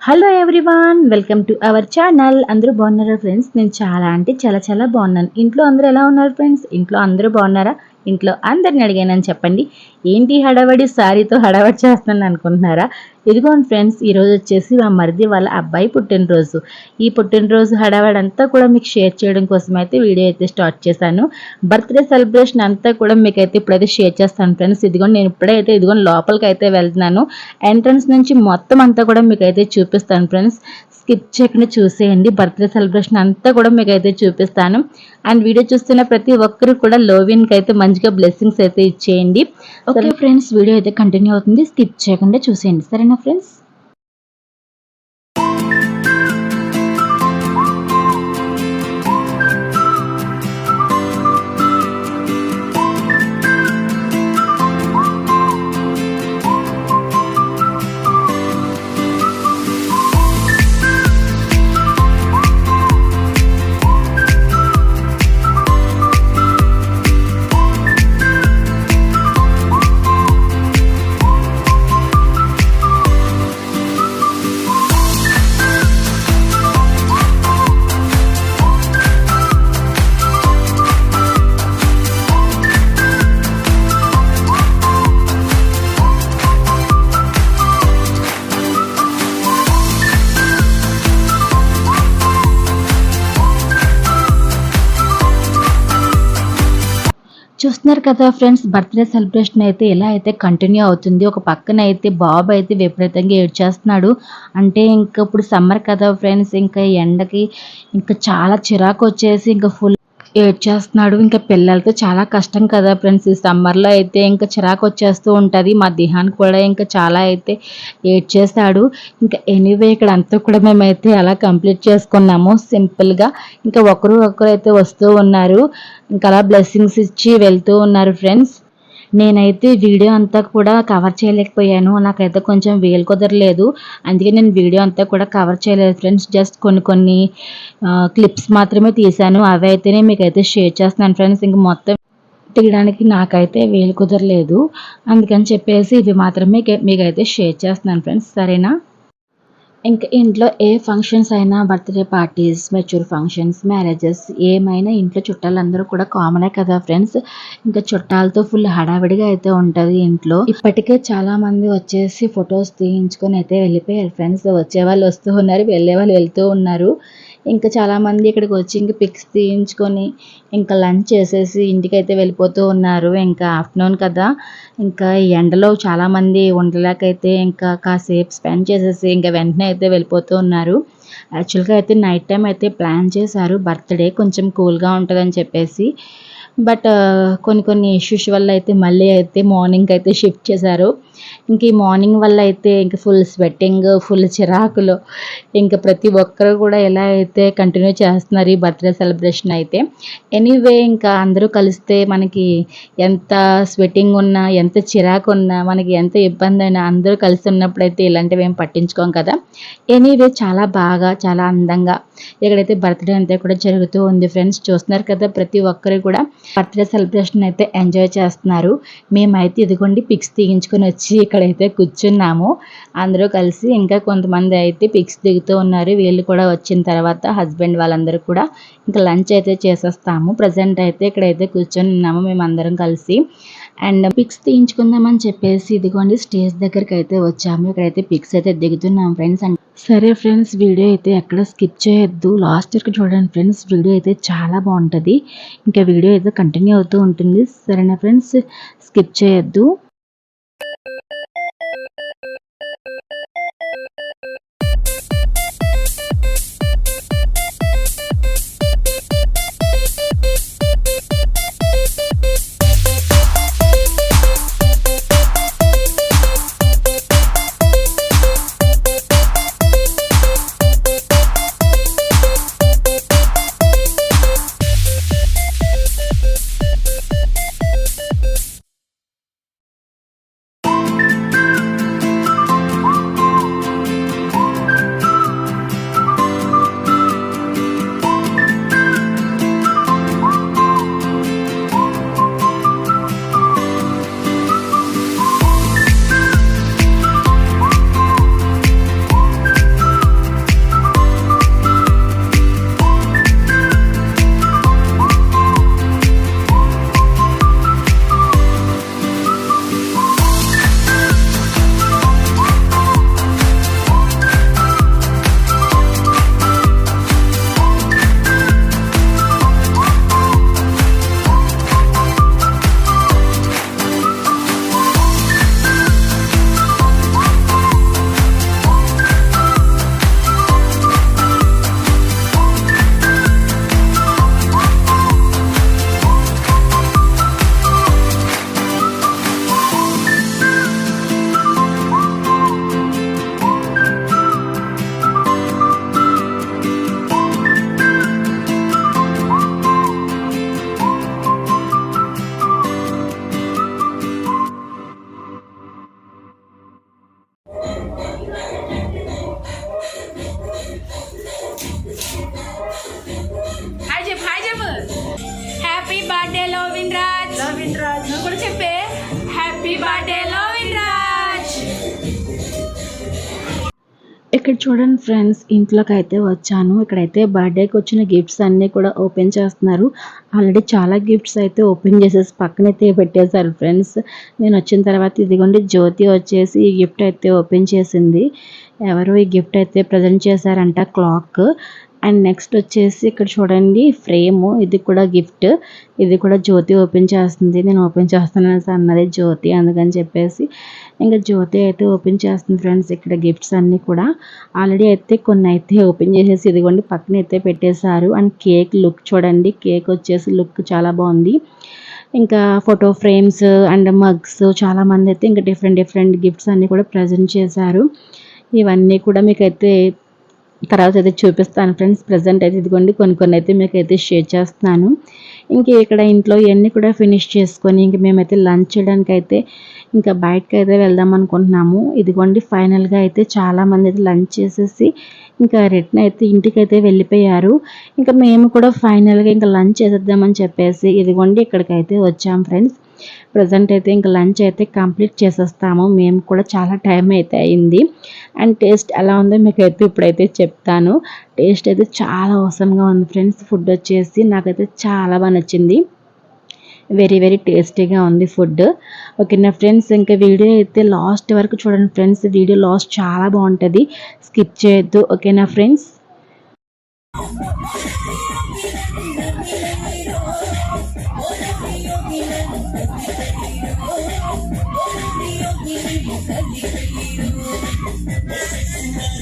Hello everyone welcome to our channel అందరూ బాగున్నారా friends నేను చాలా అంటే చాలా చాలా బాగున్నాను. ఇంట్లో అందరూ ఎలా ఉన్నారు ఫ్రెండ్స్ ఇంట్లో అందరూ బాగున్నారా? ఇంట్లో అందరిని అడిగానని చెప్పండి. ఏంటి హడావడి? సారీతో హడావడి చేస్తున్నాను అనుకుంటున్నారా? ఇదిగోండి ఫ్రెండ్స్ ఈరోజు వచ్చేసి మా మరిది వాళ్ళ అబ్బాయి పుట్టినరోజు. ఈ పుట్టినరోజు హడావడి అంతా కూడా మీకు షేర్ చేయడం కోసం అయితే వీడియో అయితే స్టార్ట్ చేశాను. బర్త్డే సెలబ్రేషన్ అంతా కూడా మీకు అయితే ఇప్పుడైతే షేర్ చేస్తాను ఫ్రెండ్స్. ఇదిగోండి నేను ఇప్పుడైతే ఇదిగోండి లోపలికి అయితే వెళ్తున్నాను. ఎంట్రన్స్ నుంచి మొత్తం అంతా కూడా మీకు అయితే చూపిస్తాను ఫ్రెండ్స్. స్కిప్ చేయకుండా చూసేయండి. బర్త్డే సెలబ్రేషన్ అంతా కూడా మీకు అయితే చూపిస్తాను. అండ్ వీడియో చూస్తున్న ప్రతి ఒక్కరు కూడా లోవిన్కి అయితే మంచిగా బ్లెస్సింగ్స్ అయితే ఇచ్చేయండి. ఓకే ఫ్రెండ్స్ వీడియో అయితే కంటిన్యూ అవుతుంది. స్కిప్ చేయకుండా చూసేయండి. సరేనా ఫ్రెండ్స్ చూస్తున్నారు కదా ఫ్రెండ్స్ బర్త్డే సెలబ్రేషన్ అయితే ఎలా అయితే కంటిన్యూ అవుతుంది ఒక పక్కన అయితే బాబు అయితే విపరీతంగా ఏడ్చేస్తున్నాడు అంటే ఇంకా ఇప్పుడు సమ్మర్ కదా ఫ్రెండ్స్ ఇంకా ఎండకి ఇంకా చాలా చిరాకు వచ్చేసి ఇంకా ఫుల్ ఏడ్చేస్తున్నాడు. ఇంకా పిల్లలతో చాలా కష్టం కదా ఫ్రెండ్స్. ఈ సమ్మర్లో అయితే ఇంకా చిరాకు వచ్చేస్తూ ఉంటుంది. మా దేహానికి కూడా ఇంకా చాలా అయితే ఏడ్చేస్తాడు. ఇంకా ఎనీవే ఇక్కడ అంతా కూడా మేమైతే అలా కంప్లీట్ చేసుకున్నాము. సింపుల్గా ఇంకా ఒకరు ఒకరు అయితే వస్తూ ఉన్నారు. ఇంకా అలా బ్లెస్సింగ్స్ ఇచ్చి వెళ్తూ ఉన్నారు ఫ్రెండ్స్. నేనైతే వీడియో అంతా కూడా కవర్ చేయలేకపోయాను. నాకైతే కొంచెం వేలు కుదరలేదు. అందుకే నేను వీడియో అంతా కూడా కవర్ చేయలేదు ఫ్రెండ్స్ జస్ట్ కొన్ని కొన్ని క్లిప్స్ మాత్రమే తీశాను. అవి అయితేనే మీకైతే షేర్ చేస్తున్నాను ఫ్రెండ్స్ ఇంక మొత్తం తీయడానికి నాకైతే వేలు కుదరలేదు. అందుకని చెప్పేసి ఇవి మాత్రమే మీకైతే షేర్ చేస్తున్నాను ఫ్రెండ్స్ సరేనా? ఇంకా ఇంట్లో ఏ ఫంక్షన్స్ అయినా birthday parties mature functions marriages ఏమైనా ఇంట్లో చుట్టాలందరూ కూడా కామనే కదా ఫ్రెండ్స్ ఇంకా చుట్టాలతో ఫుల్ హడావిడిగా అయితే ఉంటుంది ఇంట్లో. ఇప్పటికే చాలా మంది వచ్చేసి ఫొటోస్ తీయించుకొని అయితే వెళ్ళిపోయారు ఫ్రెండ్స్ వచ్చే వాళ్ళు వస్తూ ఉన్నారు వెళ్ళే వాళ్ళు వెళ్తూ ఉన్నారు. ఇంకా చాలామంది ఇక్కడికి వచ్చి ఇంకా పిక్స్ తీయించుకొని ఇంకా లంచ్ చేసేసి ఇంటికైతే వెళ్ళిపోతూ ఉన్నారు. ఇంకా ఆఫ్టర్నూన్ కదా. ఇంకా ఎండలో చాలామంది ఉండలేకైతే ఇంకా కాసేపు స్పెండ్ చేసేసి ఇంకా వెంటనే అయితే వెళ్ళిపోతూ ఉన్నారు. యాక్చువల్గా అయితే నైట్ టైం అయితే ప్లాన్ చేశారు. బర్త్డే కొంచెం కూల్గా ఉంటుందని చెప్పేసి. బట్ కొన్ని కొన్ని ఇష్యూస్ వల్ల అయితే మళ్ళీ అయితే మార్నింగ్ అయితే షిఫ్ట్ చేశారు. ఇంక ఈ మార్నింగ్ వల్ల అయితే ఇంక ఫుల్ స్వెట్టింగ్ ఫుల్ చిరాకులు. ఇంకా ప్రతి ఒక్కరు కూడా ఎలా అయితే కంటిన్యూ చేస్తున్నారు ఈ బర్త్డే సెలబ్రేషన్ అయితే. ఎనీవే ఇంకా అందరూ కలిస్తే మనకి ఎంత స్వెట్టింగ్ ఉన్నా ఎంత చిరాకు ఉన్నా మనకి ఎంత ఇబ్బంది అయినా అందరూ కలిసి ఉన్నప్పుడు అయితే ఇలాంటివి ఏం పట్టించుకోం కదా. ఎనీవే చాలా బాగా చాలా అందంగా ఇక్కడైతే బర్త్డే అంతా కూడా జరుగుతూ ఉంది ఫ్రెండ్స్. చూస్తున్నారు కదా ప్రతి ఒక్కరు కూడా బర్త్డే సెలబ్రేషన్ అయితే ఎంజాయ్ చేస్తున్నారు. మేమైతే ఇదిగోండి పిక్స్ తీయించుకొని వచ్చి ఇక్కడైతే కూర్చున్నాము. అందరూ కలిసి ఇంకా కొంతమంది అయితే పిక్స్ దిగుతూ ఉన్నారు. వీళ్ళు కూడా వచ్చిన తర్వాత హస్బెండ్ వాళ్ళందరూ కూడా ఇంకా లంచ్ అయితే చేసేస్తాము. ప్రజెంట్ అయితే ఇక్కడైతే కూర్చొని ఉన్నాము మేమందరం కలిసి. అండ్ పిక్స్ తీయించుకుందామని చెప్పేసి ఇదిగోండి స్టేజ్ దగ్గరికి అయితే వచ్చాము. ఇక్కడైతే పిక్స్ అయితే దిగుతున్నాం ఫ్రెండ్స్. అండ్ సరే ఫ్రెండ్స్ వీడియో అయితే ఎక్కడ స్కిప్ చేయొద్దు. లాస్ట్ వరకు చూడండి ఫ్రెండ్స్ వీడియో అయితే చాలా బాగుంటుంది. ఇంకా వీడియో అయితే కంటిన్యూ అవుతూ ఉంటుంది. సరేనా ఫ్రెండ్స్? స్కిప్ చేయొద్దు. రాజ్ నువ్వు కూడా చెప్పే. హ్యాపీ బర్త్డే రాజ్ ఇక్కడ చూడండి ఫ్రెండ్స్ ఇంట్లోకి అయితే వచ్చాను. ఇక్కడైతే బర్త్డేకి వచ్చిన గిఫ్ట్స్ అన్నీ కూడా ఓపెన్ చేస్తున్నారు. ఆల్రెడీ చాలా గిఫ్ట్స్ అయితే ఓపెన్ చేసేసి పక్కనైతే పెట్టేశారు ఫ్రెండ్స్. నేను వచ్చిన తర్వాత ఇదిగోండి జ్యోతి వచ్చేసి ఈ గిఫ్ట్ అయితే ఓపెన్ చేసింది. ఎవరు ఈ గిఫ్ట్ అయితే ప్రజెంట్ చేశారంట క్లాక్ అండ్ నెక్స్ట్ వచ్చేసి ఇక్కడ చూడండి ఫ్రేమ్. ఇది కూడా గిఫ్ట్. ఇది కూడా జ్యోతి ఓపెన్ చేస్తుంది. నేను ఓపెన్ చేస్తానని అన్నది జ్యోతి అందుకని చెప్పేసి. ఇంకా జ్యోతి అయితే ఓపెన్ చేస్తుంది ఫ్రెండ్స్. ఇక్కడ గిఫ్ట్స్ అన్నీ కూడా ఆల్రెడీ అయితే కొన్ని అయితే ఓపెన్ చేసేసి ఇదిగోండి పక్కన అయితే పెట్టేశారు. అండ్ కేక్ లుక్ చూడండి. కేక్ వచ్చేసి లుక్ చాలా బాగుంది. ఇంకా ఫోటో ఫ్రేమ్స్ అండ్ మగ్స్ చాలా మంది అయితే ఇంకా డిఫరెంట్ డిఫరెంట్ గిఫ్ట్స్ అన్నీ కూడా ప్రజెంట్ చేశారు. ఇవన్నీ కూడా మీకైతే తర్వాత అయితే చూపిస్తాను ఫ్రెండ్స్. ప్రజెంట్ అయితే ఇదిగోండి కొన్ని కొన్ని అయితే మీకు అయితే షేర్ చేస్తున్నాను. ఇంక ఇక్కడ ఇంట్లో ఇవన్నీ కూడా ఫినిష్ చేసుకొని ఇంక మేమైతే లంచ్ చేయడానికి అయితే ఇంకా బయటకు అయితే వెళ్దాం అనుకుంటున్నాము. ఇదిగోండి ఫైనల్గా అయితే చాలామంది అయితే లంచ్ చేసేసి ఇంకా రిటర్న్ అయితే ఇంటికి అయితే వెళ్ళిపోయారు. ఇంకా మేము కూడా ఫైనల్గా ఇంకా లంచ్ చేసేద్దామని చెప్పేసి ఇదిగోండి ఇక్కడికైతే వచ్చాము వచ్చాం ఫ్రెండ్స్. ప్రజెంట్ అయితే ఇంకా లంచ్ అయితే కంప్లీట్ చేసేస్తాము. మేము కూడా చాలా టైం అయితే అయింది. అండ్ టేస్ట్ ఎలా ఉందో మీకు అయితే ఇప్పుడైతే చెప్తాను. టేస్ట్ అయితే చాలా అవసరంగా ఉంది ఫ్రెండ్స్. ఫుడ్ వచ్చేసి నాకైతే చాలా బాగా నచ్చింది. వెరీ వెరీ టేస్టీగా ఉంది ఫుడ్. ఓకేనా ఫ్రెండ్స్? ఇంకా వీడియో అయితే లాస్ట్ వరకు చూడండి ఫ్రెండ్స్. వీడియో లాస్ట్ చాలా బాగుంటుంది. స్కిప్ చేయొద్దు. ఓకేనా ఫ్రెండ్స్?